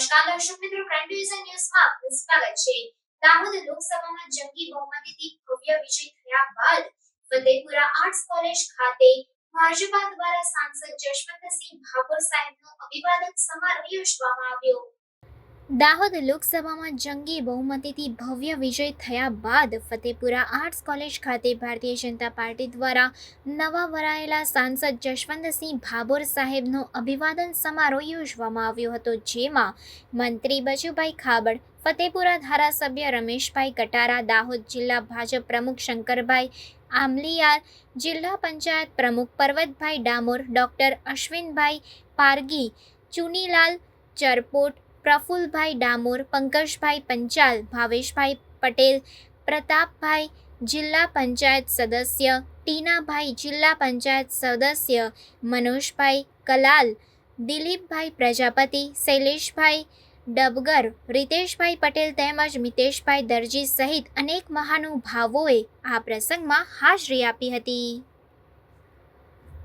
નમસ્કાર દર્શક મિત્રો ક્રાઇમ ડિવિઝન ન્યૂઝમાં આપનું સ્વાગત છે. દાહોદ લોકસભામાં જંગી બહુમતીથી ભવ્ય વિજય થયા બાદ ફતેપુરા આર્ટસ કોલેજ ખાતે ભાજપા દ્વારા સાંસદ જશવંતસિંહ ભાભોર સાહેબનો અભિવાદન સમારોહ યોજવામાં આવ્યો. દાહોદ લોકસભામાં જંગી બહુમતીથી ભવ્ય વિજય થયા બાદ ફતેપુરા આર્ટ્સ કોલેજ ખાતે ભારતીય જનતા પાર્ટી દ્વારા નવા વરાયેલા સાંસદ જશવંતસિંહ ભાભોર સાહેબનો અભિવાદન સમારોહ યોજવામાં આવ્યો હતો, જેમાં મંત્રી બચુભાઈ ખાબડ, ફતેપુરા ધારાસભ્ય રમેશભાઈ કટારા, દાહોદ જિલ્લા ભાજપ પ્રમુખ શંકરભાઈ આમલીયાર જિલ્લા પંચાયત પ્રમુખ પર્વતભાઈ ડામોર, ડોક્ટર અશ્વિનભાઈ પારગી, ચુનીલાલ ચરપોટ પ્રફુલભાઈ ડામોર, પંકજભાઈ પંચાલ, ભાવેશભાઈ પટેલ, પ્રતાપભાઈ જિલ્લા પંચાયત સદસ્ય, ટીનાભાઈ જિલ્લા પંચાયત સદસ્ય, મનોજભાઈ કલાલ, દિલીપભાઈ પ્રજાપતિ, શૈલેષભાઈ ડબગર, રીતેશભાઈ પટેલ તેમજ મિતેશભાઈ દરજી સહિત અનેક મહાનુભાવોએ આ પ્રસંગમાં હાજરી આપી હતી.